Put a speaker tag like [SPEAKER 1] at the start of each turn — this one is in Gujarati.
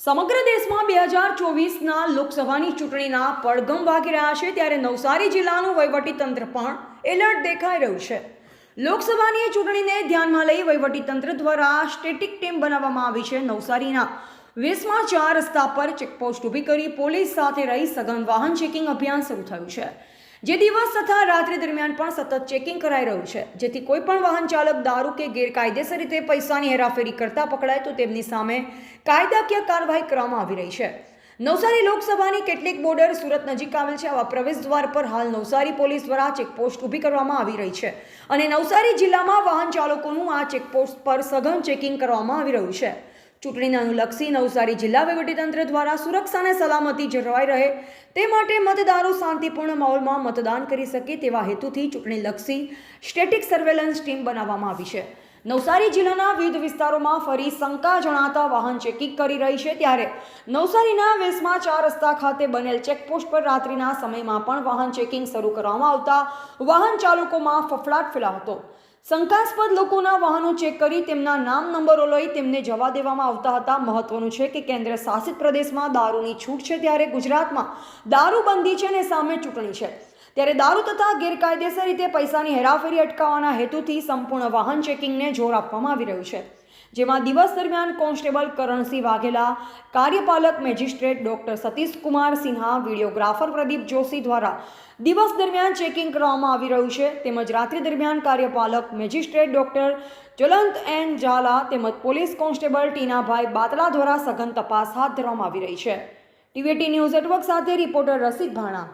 [SPEAKER 1] સમગ્ર દેશમાં બે હજાર ચોવીસના લોકસભાની ચૂંટણીના પડઘમ વાગી રહ્યા છે ત્યારે નવસારી જિલ્લાનું તંત્ર પણ એલર્ટ દેખાઈ રહ્યું છે. લોકસભાની ચૂંટણીને ધ્યાનમાં લઈ તંત્ર દ્વારા સ્ટેટિક ટીમ બનાવવામાં આવી છે નવસારીના. વીસમાં ચાર રસ્તા પર ચેકપોસ્ટ ઊભી કરી પોલીસ સાથે રહી સઘન વાહન ચેકિંગ અભિયાન શરૂ થયું છે. જે દિવસ તથા રાત્રિ દરમિયાન પણ સતત ચેકિંગ કરાઈ રહ્યું છે. જેથી કોઈ પણ વાહન ચાલક દારૂ કે ગેરકાયદેસર રીતે પૈસાની હેરાફેરી કરતા પકડાય તો તેમની સામે કાયદાકીય કાર્યવાહી કરવામાં આવી રહી છે. નવસારી લોકસભાની કેટલીક બોર્ડર સુરત નજીક આવેલ છે. આવા પ્રવેશ દ્વાર પર હાલ નવસારી પોલીસ દ્વારા ચેકપોસ્ટ ઊભી કરવામાં આવી રહી છે અને નવસારી જિલ્લામાં વાહન ચાલકોનું આ ચેકપોસ્ટ પર સઘન ચેકિંગ કરવામાં આવી રહ્યું છે. ચૂંટણીને અનુલક્ષી નવસારી જિલ્લા વહીવટીતંત્ર દ્વારા સુરક્ષા અને સલામતી જળવાઈ રહે તે માટે મતદારો શાંતિપૂર્ણ માહોલમાં મતદાન કરી શકે તેવા હેતુથી ચૂંટણીલક્ષી સ્ટેટિક સર્વેલન્સ ટીમ બનાવવામાં આવી છે. નવસારી જિલ્લાના વિવિધ વિસ્તારોમાં ફરી શંકા જણાતા વાહન ચેકિંગ કરી રહી છે ત્યારે નવસારીના વેસમાં ચાર રસ્તા ખાતે બનેલ ચેકપોસ્ટ પર રાત્રિના સમયમાં પણ વાહન ચેકિંગ શરૂ કરવામાં આવતા વાહન ચાલકોમાં ફફડાટ ફેલાવતો શંકાસ્પદ લોકોના વાહનો ચેક કરી તેમના નામ નંબરો લઈ તેમને જવા દેવામાં આવતા હતા. મહત્વનું છે કે કેન્દ્ર શાસિત પ્રદેશમાં દારૂની છૂટ છે ત્યારે ગુજરાતમાં દારૂબંધી છે અને સામે ચૂંટણી છે. ત્યારે દારૂ તથા ગેરકાયદેસર રીતે પૈસાની હેરાફેરી અટકાવવાના હેતુથી સંપૂર્ણ વાહન ચેકિંગને જોર આપવામાં આવી રહ્યું છે. જેમાં દિવસ દરમિયાન કોન્સ્ટેબલ કરણસિંહ વાઘેલા, કાર્યપાલક magistrate doctor Satish Kumar Sinha, videographer Pradeep Joshi દ્વારા દિવસ દરમિયાન ચેકિંગ કરવામાં આવી રહ્યું છે. તેમજ રાત્રિ દરમિયાન કાર્યપાલક magistrate doctor Jwalant N Zala તેમજ પોલીસ કોન્સ્ટેબલ ટીનાભાઈ બાતલા દ્વારા સઘન તપાસ હાથ ધરવામાં આવી રહી છે. ટીવીટી ન્યૂઝ નેટવર્ક સાથે રિપોર્ટર રસિક ભાણા.